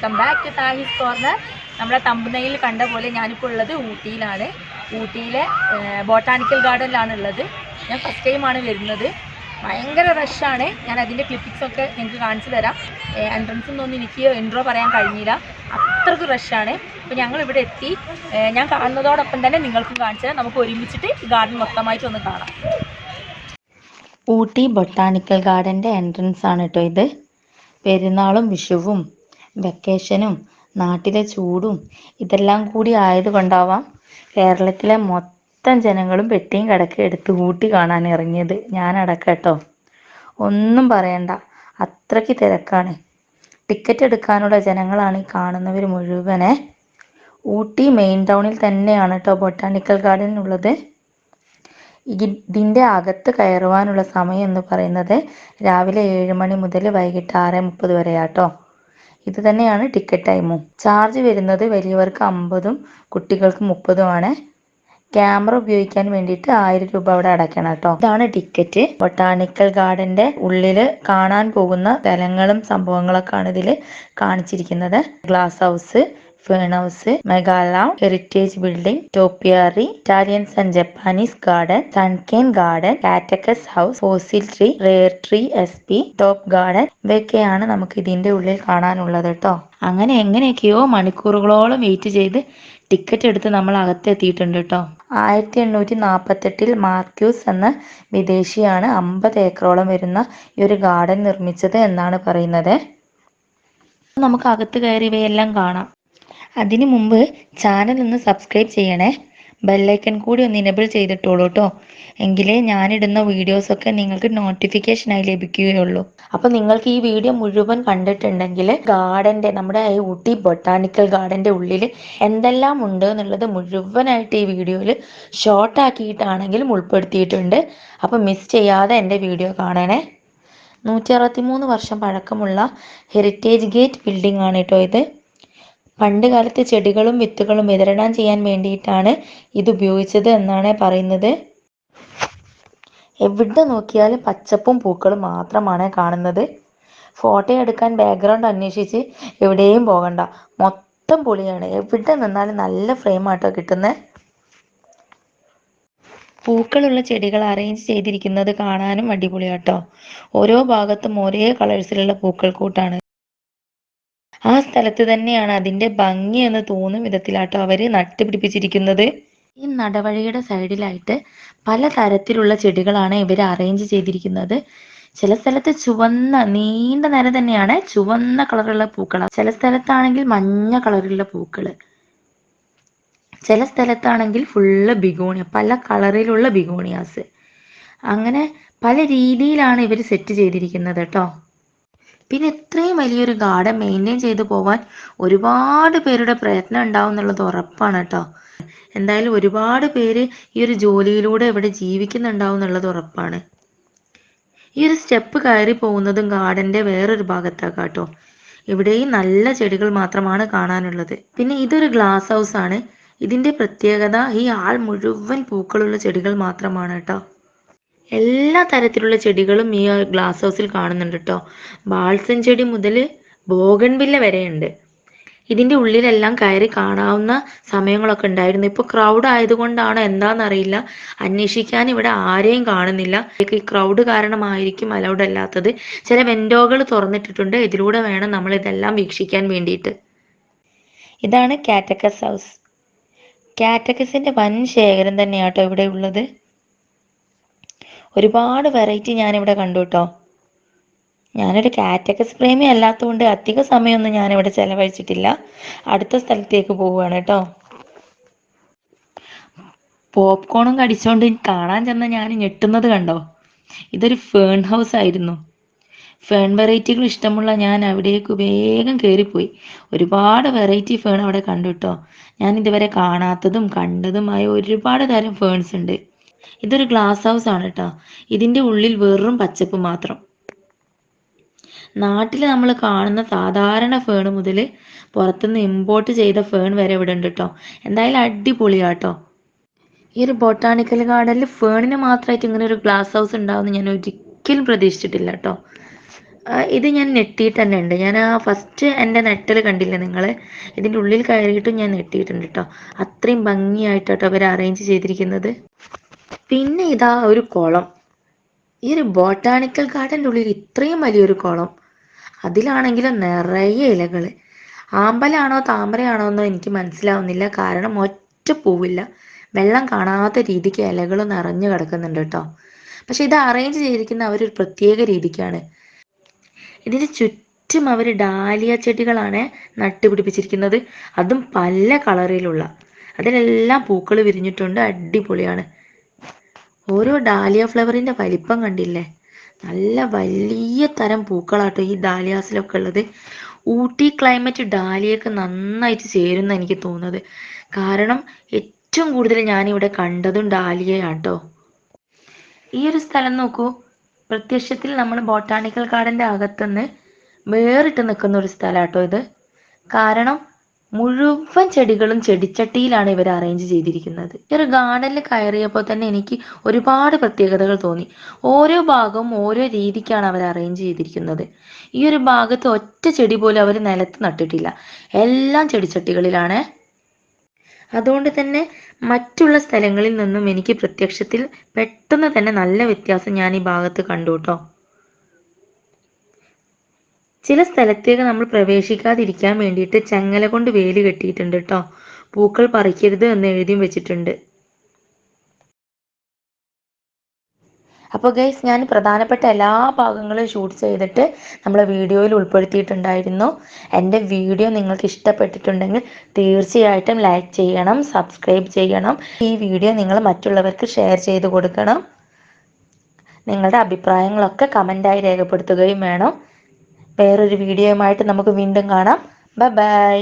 Welcome back to Tahis corner നമ്മുടെ തമ്പനയിൽ കണ്ട പോലെ ഞാനിപ്പോൾ ഉള്ളത് ഊട്ടിയിലാണ്. ഊട്ടിയിലെ ബോട്ടാണിക്കൽ ഗാർഡനിലാണ് ഉള്ളത്. ഞാൻ ഫസ്റ്റ് ടൈമാണ് വരുന്നത്. ഭയങ്കര റഷാണ് ഞാൻ അതിന്റെ ഒക്കെ നിങ്ങൾക്ക് കാണിച്ചു തരാം. എൻട്രൻസിൽ നിന്നൊന്നും എനിക്ക് ഇൻട്രോ പറയാൻ കഴിഞ്ഞില്ല. അത്രയ്ക്ക് റഷാണ് അപ്പോൾ ഞങ്ങൾ ഇവിടെ എത്തി. ഞാൻ കാണുന്നതോടൊപ്പം തന്നെ നിങ്ങൾക്കും കാണിച്ചു തരാം. നമുക്ക് ഒരുമിച്ചിട്ട് ഗാർഡൻ മൊത്തമായിട്ട് ഒന്ന് കാണാം. ഊട്ടി ബൊട്ടാണിക്കൽ ഗാർഡന്റെ എൻട്രൻസ് ആണ് കേട്ടോ ഇത്. പെരുന്നാളും വിഷുവും വെക്കേഷനും നാട്ടിലെ ചൂടും ഇതെല്ലാം കൂടി ആയതുകൊണ്ടാവാം കേരളത്തിലെ മൊത്തം ജനങ്ങളും പെട്ടിയും കിടക്കയും എടുത്ത് ഊട്ടി കാണാൻ ഇറങ്ങിയത്. ഞാൻ അടക്കട്ടോ ഒന്നും പറയണ്ട. അത്രയ്ക്ക് തിരക്കാണ്. ടിക്കറ്റ് എടുക്കാനുള്ള ജനങ്ങളാണ് ഈ കാണുന്നവർ മുഴുവനെ. ഊട്ടി മെയിൻ ടൗണിൽ തന്നെയാണ് കേട്ടോ ബൊട്ടാണിക്കൽ ഗാർഡൻ ഉള്ളത് ഇതിന്റെ അകത്ത് കയറുവാനുള്ള സമയം എന്ന് പറയുന്നത് രാവിലെ ഏഴ് മണി മുതൽ വൈകിട്ട് ആറ് മുപ്പത് വരെയാട്ടോ ഇത് തന്നെയാണ് ടിക്കറ്റ് ടൈമും ചാർജ് വരുന്നത് വലിയവർക്ക് അമ്പതും കുട്ടികൾക്ക് മുപ്പതുമാണ് ക്യാമറ ഉപയോഗിക്കാൻ വേണ്ടിയിട്ട് ആയിരം രൂപ അവിടെ അടയ്ക്കണം കേട്ടോ. ഇതാണ് ടിക്കറ്റ് ബൊട്ടാണിക്കൽ ഗാർഡന്റെ ഉള്ളിൽ കാണാൻ പോകുന്ന സ്ഥലങ്ങളും സംഭവങ്ങളൊക്കെയാണ് ഇതിൽ കാണിച്ചിരിക്കുന്നത്. Glass house fern house മെഗാല heritage building topiary Italians and Japanese garden sunken garden cactus house fossil tree rare tree S P top garden ഇവയൊക്കെയാണ് നമുക്ക് ഇതിന്റെ ഉള്ളിൽ കാണാനുള്ളത് കേട്ടോ അങ്ങനെ എങ്ങനെയൊക്കെയോ മണിക്കൂറുകളോളം വെയിറ്റ് ചെയ്ത് ടിക്കറ്റ് എടുത്ത് നമ്മൾ അകത്തെത്തിയിട്ടുണ്ട് കേട്ടോ ആയിരത്തി എണ്ണൂറ്റി നാൽപ്പത്തെട്ടിൽ മാർക്യൂസ് എന്ന വിദേശിയാണ് അമ്പത് ഏക്കറോളം വരുന്ന ഈ ഒരു ഗാർഡൻ നിർമ്മിച്ചത് എന്നാണ് പറയുന്നത്. നമുക്ക് അകത്ത് കയറി ഇവയെല്ലാം കാണാം. അതിനു മുമ്പ് ചാനൽ ഒന്ന് സബ്സ്ക്രൈബ് ചെയ്യണേ. ബെല്ലൈക്കൺ കൂടി ഒന്ന് ഇനബിൾ ചെയ്തിട്ടോളൂ കേട്ടോ എങ്കിലേ ഞാനിടുന്ന വീഡിയോസൊക്കെ നിങ്ങൾക്ക് നോട്ടിഫിക്കേഷനായി ലഭിക്കുകയുള്ളൂ. അപ്പോൾ നിങ്ങൾക്ക് ഈ വീഡിയോ മുഴുവൻ കണ്ടിട്ടുണ്ടെങ്കിൽ ഗാർഡന്റെ നമ്മുടെ ഊട്ടി ബൊട്ടാണിക്കൽ ഗാർഡന്റെ ഉള്ളിൽ എന്തെല്ലാം ഉണ്ട് എന്നുള്ളത് മുഴുവനായിട്ട് ഈ വീഡിയോയിൽ ഷോർട്ട് ആക്കിയിട്ടാണെങ്കിലും ഉൾപ്പെടുത്തിയിട്ടുണ്ട് അപ്പോൾ മിസ് ചെയ്യാതെ എന്റെ വീഡിയോ കാണണേ. നൂറ്റി അറുപത്തിമൂന്ന് വർഷം പഴക്കമുള്ള ഹെറിറ്റേജ് ഗേറ്റ് ബിൽഡിംഗ് ആണ് കേട്ടോ ഇത്. പണ്ട് കാലത്ത് ചെടികളും വിത്തുകളും വിതരണം ചെയ്യാൻ വേണ്ടിയിട്ടാണ് ഇത് ഉപയോഗിച്ചത് എന്നാണ് പറയുന്നത്. എവിടെ നോക്കിയാലും പച്ചപ്പും പൂക്കളും മാത്രമാണ് കാണുന്നത്. ഫോട്ടോ എടുക്കാൻ ബാക്ക്ഗ്രൗണ്ട് അന്വേഷിച്ച് എവിടെയും പോകണ്ട. മൊത്തം പൊളിയാണ്. എവിടെ നിന്നാലും നല്ല ഫ്രെയിം ആട്ടോ കിട്ടുന്നത് പൂക്കളുള്ള ചെടികൾ അറേഞ്ച് ചെയ്തിരിക്കുന്നത് കാണാനും അടിപൊളിയാട്ടോ. ഓരോ ഭാഗത്തും ഒരേ കളേഴ്സിലുള്ള പൂക്കൾ കൂട്ടാണ്. ആ സ്ഥലത്ത് തന്നെയാണ് അതിന്റെ ഭംഗി എന്ന് തോന്നും വിധത്തിലാട്ടോ അവർ നട്ടുപിടിപ്പിച്ചിരിക്കുന്നത്. ഈ നടവഴിയുടെ സൈഡിലായിട്ട് പല തരത്തിലുള്ള ചെടികളാണ് ഇവർ അറേഞ്ച് ചെയ്തിരിക്കുന്നത്. ചില സ്ഥലത്ത് ചുവന്ന നീണ്ട നിര തന്നെയാണ് ചുവന്ന കളറുള്ള പൂക്കൾ ചില സ്ഥലത്താണെങ്കിൽ മഞ്ഞ കളറുള്ള പൂക്കൾ ചില സ്ഥലത്താണെങ്കിൽ ഫുള്ള് ബിഗോണിയ പല കളറിലുള്ള ബിഗോണിയാസ് അങ്ങനെ പല രീതിയിലാണ് ഇവർ സെറ്റ് ചെയ്തിരിക്കുന്നത് കേട്ടോ പിന്നെ ഇത്രയും വലിയൊരു ഗാർഡൻ മെയിന്റെയിൻ ചെയ്തു പോകാൻ ഒരുപാട് പേരുടെ പ്രയത്നം ഉണ്ടാവും എന്നുള്ളത് ഉറപ്പാണ് കേട്ടോ. എന്തായാലും ഒരുപാട് പേര് ഈ ഒരു ജോലിയിലൂടെ ഇവിടെ ജീവിക്കുന്നുണ്ടാവും എന്നുള്ളത് ഉറപ്പാണ്. ഈ ഒരു സ്റ്റെപ്പ് കയറി പോകുന്നതും ഗാർഡന്റെ വേറൊരു ഭാഗത്താണ് കേട്ടോ. ഇവിടെയും നല്ല ചെടികൾ മാത്രമാണ് കാണാനുള്ളത്. പിന്നെ ഇതൊരു ഗ്ലാസ് ഹൗസ് ആണ്. ഇതിന്റെ പ്രത്യേകത ഈ ആൾ മുഴുവൻ പൂക്കളുള്ള ചെടികൾ മാത്രമാണ് കേട്ടോ. എല്ലാ തരത്തിലുള്ള ചെടികളും ഈ ഗ്ലാസ് ഹൗസിൽ കാണുന്നുണ്ട് കേട്ടോ ബാൾസൻ ചെടി മുതൽ ബോഗൺവില്ല വരെയുണ്ട്. ഇതിന്റെ ഉള്ളിലെല്ലാം കയറി കാണാവുന്ന സമയങ്ങളൊക്കെ ഉണ്ടായിരുന്നു. ഇപ്പൊ ക്രൗഡ് ആയതുകൊണ്ടാണോ എന്താണെന്നറിയില്ല അന്വേഷിക്കാൻ ഇവിടെ ആരെയും കാണുന്നില്ല. ഈ ക്രൗഡ് കാരണമായിരിക്കും അലൗഡ് അല്ലാത്തത്. ചില വെൻഡോകൾ തുറന്നിട്ടിട്ടുണ്ട്. ഇതിലൂടെ വേണം നമ്മൾ ഇതെല്ലാം വീക്ഷിക്കാൻ വേണ്ടിയിട്ട്. ഇതാണ് കാറ്റക്കസ് ഹൗസ് കാറ്റക്കസിന്റെ വൻ ശേഖരം തന്നെയാട്ടോ ഇവിടെ ഉള്ളത്. ഒരുപാട് വെറൈറ്റി ഞാനിവിടെ കണ്ടു കേട്ടോ ഞാനൊരു കാറ്റഗസ് പ്രേമി അല്ലാത്തതുകൊണ്ട് അധിക സമയമൊന്നും ഞാനിവിടെ ചെലവഴിച്ചിട്ടില്ല. അടുത്ത സ്ഥലത്തേക്ക് പോവുകയാണ് കേട്ടോ പോപ്കോണും കടിച്ചോണ്ട് കാണാൻ ചെന്ന ഞാൻ ഞെട്ടുന്നത് കണ്ടോ? ഇതൊരു ഫേൺ ഹൗസ് ആയിരുന്നു. ഫേൺ വെറൈറ്റികൾ ഇഷ്ടമുള്ള ഞാൻ അവിടേക്ക് വേഗം കയറിപ്പോയി ഒരുപാട് വെറൈറ്റി ഫേൺ അവിടെ കണ്ടു കേട്ടോ ഞാൻ ഇതുവരെ കാണാത്തതും കണ്ടതുമായ ഒരുപാട് തരം ഫേൺസ് ഉണ്ട്. ഇതൊരു ഗ്ലാസ് ഹൗസ് ആണ് കേട്ടോ ഇതിന്റെ ഉള്ളിൽ വെറും പച്ചപ്പ് മാത്രം. നാട്ടിൽ നമ്മൾ കാണുന്ന സാധാരണ ഫേൺ മുതൽ പുറത്തുനിന്ന് ഇമ്പോർട്ട് ചെയ്ത ഫേൺ വരെ ഇവിടെ ഉണ്ട് കേട്ടോ എന്തായാലും അടിപൊളിയാട്ടോ ഈ ഒരു ബൊട്ടാണിക്കൽ ഗാർഡനിൽ ഫേണിന് മാത്രമായിട്ട് ഇങ്ങനെ ഒരു ഗ്ലാസ് ഹൗസ് ഉണ്ടാവുമെന്ന് ഞാൻ ഒരിക്കലും പ്രതീക്ഷിച്ചിട്ടില്ല കേട്ടോ ഇത് ഞാൻ നെട്ടിയിട്ട് തന്നെ ഉണ്ട്. ഞാൻ ആ ഫസ്റ്റ് എന്റെ നെട്ടൽ കണ്ടില്ല നിങ്ങൾ ഇതിന്റെ ഉള്ളിൽ കയറിയിട്ടും ഞാൻ നെട്ടിയിട്ടുണ്ട് കേട്ടോ അത്രയും ഭംഗിയായിട്ടോ അവർ അറേഞ്ച് ചെയ്തിരിക്കുന്നത്. പിന്നെ ഇതാ ഒരു കുളം. ഈ ഒരു ബോട്ടാണിക്കൽ ഗാർഡന്റെ ഉള്ളിൽ ഇത്രയും വലിയൊരു കുളം. അതിലാണെങ്കിലും നിറയെ ഇലകൾ. ആമ്പലാണോ താമരയാണോ എന്നോ എനിക്ക് മനസ്സിലാവുന്നില്ല. കാരണം ഒറ്റ പൂവില്ല. വെള്ളം കാണാത്ത രീതിക്ക് ഇലകൾ നിറഞ്ഞു കിടക്കുന്നുണ്ട് കേട്ടോ. പക്ഷെ ഇത് അറേഞ്ച് ചെയ്തിരിക്കുന്ന അവരൊരു പ്രത്യേക രീതിക്കാണ്. ഇതിന് ചുറ്റും അവർ ഡാലിയ ചെടികളാണ് നട്ടുപിടിപ്പിച്ചിരിക്കുന്നത്. അതും പല കളറിലുള്ള അതിലെല്ലാം പൂക്കൾ വിരിഞ്ഞിട്ടുണ്ട്. അടിപൊളിയാണ്. ഓരോ ഡാലിയ ഫ്ലവറിന്റെ വലിപ്പം കണ്ടില്ലേ? നല്ല വലിയ തരം പൂക്കളാട്ടോ ഈ ഡാലിയാസിലൊക്കെ ഉള്ളത്. ഊട്ടി ക്ലൈമറ്റ് ഡാലിയൊക്കെ നന്നായിട്ട് ചേരുന്ന എനിക്ക് തോന്നുന്നത്. കാരണം ഏറ്റവും കൂടുതൽ ഞാനിവിടെ കണ്ടതും ഡാലിയയാട്ടോ. ഈ ഒരു സ്ഥലം നോക്കൂ. പ്രത്യക്ഷത്തിൽ നമ്മൾ ബോട്ടാണിക്കൽ ഗാർഡന്റെ അകത്തുനിന്ന് വേറിട്ട് നിൽക്കുന്ന ഒരു സ്ഥലാട്ടോ ഇത്. കാരണം മുഴുവൻ ചെടികളും ചെടിച്ചട്ടിയിലാണ് ഇവർ അറേഞ്ച് ചെയ്തിരിക്കുന്നത്. ഈ ഒരു ഗാർഡനിൽ കയറിയപ്പോൾ തന്നെ എനിക്ക് ഒരുപാട് പ്രത്യേകതകൾ തോന്നി. ഓരോ ഭാഗവും ഓരോ രീതിക്കാണ് അവർ അറേഞ്ച് ചെയ്തിരിക്കുന്നത്. ഈ ഒരു ഭാഗത്ത് ഒറ്റ ചെടി പോലും അവർ നിലത്ത് നട്ടിട്ടില്ല. എല്ലാം ചെടിച്ചട്ടികളിലാണ്. അതുകൊണ്ട് തന്നെ മറ്റുള്ള സ്ഥലങ്ങളിൽ നിന്നും എനിക്ക് പ്രത്യക്ഷത്തിൽ പെട്ടെന്ന് തന്നെ നല്ല വ്യത്യാസം ഞാൻ ഈ ഭാഗത്ത് കണ്ടു കേട്ടോ. ചില സ്ഥലത്തേക്ക് നമ്മൾ പ്രവേശിക്കാതിരിക്കാൻ വേണ്ടിയിട്ട് ചങ്ങല കൊണ്ട് വേലി കെട്ടിയിട്ടുണ്ട് കേട്ടോ പൂക്കൾ പറിക്കരുത് എന്ന് എഴുതിയും വെച്ചിട്ടുണ്ട്. അപ്പോൾ ഗൈസ് ഞാൻ പ്രധാനപ്പെട്ട എല്ലാ ഭാഗങ്ങളും ഷൂട്ട് ചെയ്തിട്ട് നമ്മളെ വീഡിയോയിൽ ഉൾപ്പെടുത്തിയിട്ടുണ്ടായിരുന്നു. എന്റെ വീഡിയോ നിങ്ങൾക്ക് ഇഷ്ടപ്പെട്ടിട്ടുണ്ടെങ്കിൽ തീർച്ചയായിട്ടും ലൈക്ക് ചെയ്യണം സബ്സ്ക്രൈബ് ചെയ്യണം. ഈ വീഡിയോ നിങ്ങൾ മറ്റുള്ളവർക്ക് ഷെയർ ചെയ്ത് കൊടുക്കണം. നിങ്ങളുടെ അഭിപ്രായങ്ങളൊക്കെ കമന്റായി രേഖപ്പെടുത്തുകയും വേണം. വേറൊരു വീഡിയോയുമായിട്ട് നമുക്ക് വീണ്ടും കാണാം. Bye bye